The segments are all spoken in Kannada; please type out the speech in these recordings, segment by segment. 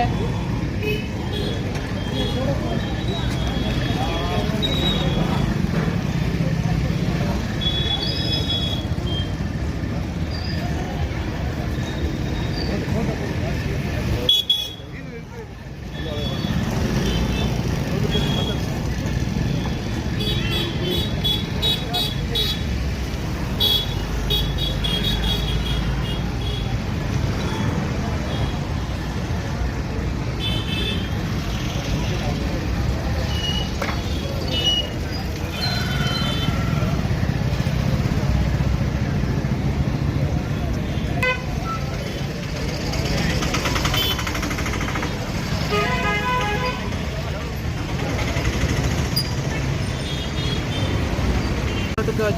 Amen.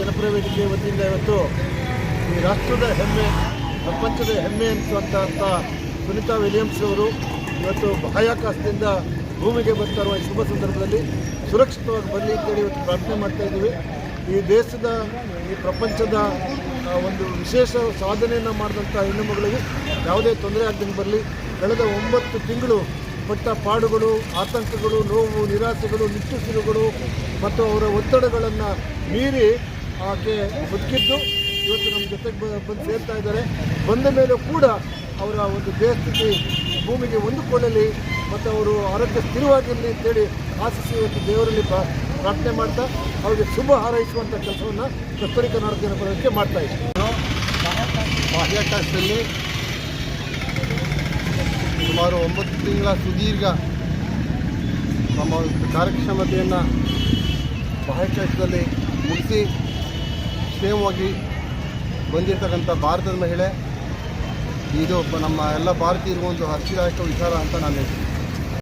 ಜನಪರ ವೇದಿಕೆ ವತಿಯಿಂದ ಇವತ್ತು ಈ ರಾಷ್ಟ್ರದ ಹೆಮ್ಮೆ, ಪ್ರಪಂಚದ ಹೆಮ್ಮೆ ಅನಿಸುವಂಥ ಸುನಿತಾ ವಿಲಿಯಮ್ಸ್ ಅವರು ಇವತ್ತು ಬಾಹ್ಯಾಕಾಶದಿಂದ ಭೂಮಿಗೆ ಬರ್ತಾ ಇರುವ ಈ ಶುಭ ಸಂದರ್ಭದಲ್ಲಿ ಸುರಕ್ಷಿತವಾಗಿ ಬರಲಿ ಅಂತೇಳಿ ಇವತ್ತು ಪ್ರಾರ್ಥನೆ ಮಾಡ್ತಾ ಇದ್ದೀವಿ. ಈ ದೇಶದ, ಈ ಪ್ರಪಂಚದ ಒಂದು ವಿಶೇಷ ಸಾಧನೆಯನ್ನು ಮಾಡಿದಂಥ ಹೆಣ್ಣು ಮಗಳಿಗೆ ಯಾವುದೇ ತೊಂದರೆ ಆಗದಂಗೆ ಬರಲಿ. ಕಳೆದ ಒಂಬತ್ತು ತಿಂಗಳು ಪಟ್ಟ ಪಾಡುಗಳು, ಆತಂಕಗಳು, ನೋವು, ನಿರಾಸೆಗಳು, ನಿಟ್ಟುಸಿರುಗಳು ಮತ್ತು ಅವರ ಒತ್ತಡಗಳನ್ನು ಮೀರಿ ಆಕೆ ಬದುಕಿದ್ದು ಇವತ್ತು ನಮ್ಮ ಜೊತೆಗೆ ಬಂದು ಸೇರ್ತಾ ಇದ್ದಾರೆ. ಬಂದ ಮೇಲೂ ಕೂಡ ಅವರ ಒಂದು ದೇಹಸ್ಥಿತಿ ಭೂಮಿಗೆ ಹೊಂದಿಕೊಳ್ಳಲಿ, ಮತ್ತು ಅವರು ಆರೋಗ್ಯ ಸ್ಥಿರವಾಗಿರಲಿ ಅಂತೇಳಿ ಆಶಿಸಿ ಇವತ್ತು ದೇವರಲ್ಲಿ ಪ್ರಾ- ಪ್ರಾರ್ಥನೆ ಮಾಡ್ತಾ, ಅವರಿಗೆ ಶುಭ ಹಾರೈಸುವಂಥ ಕೆಲಸವನ್ನು ಕಸ್ತೂರಿ ಕರ್ನಾಟಕ ಜನಪದಕ್ಕೆ ಮಾಡ್ತಾ ಇದ್ದೀವಿ ಬಾಹ್ಯಾಕಾಶದಲ್ಲಿ ಸುಮಾರು ಒಂಬತ್ತು ತಿಂಗಳ ಸುದೀರ್ಘ ನಮ್ಮ ಕಾರ್ಯಕ್ಷಮತೆಯನ್ನು ಬಾಹ್ಯಾಕಾಶದಲ್ಲಿ ಮುಗಿಸಿ ಕ್ಷೇಮವಾಗಿ ಬಂದಿರತಕ್ಕಂಥ ಭಾರತದ ಮಹಿಳೆ. ಇದು ನಮ್ಮ ಎಲ್ಲ ಭಾರತೀಯರಿಗೂ ಒಂದು ಹರ್ಷಿದಾಯಕ ವಿಚಾರ ಅಂತ ನಾನು ಹೇಳ್ತೀನಿ.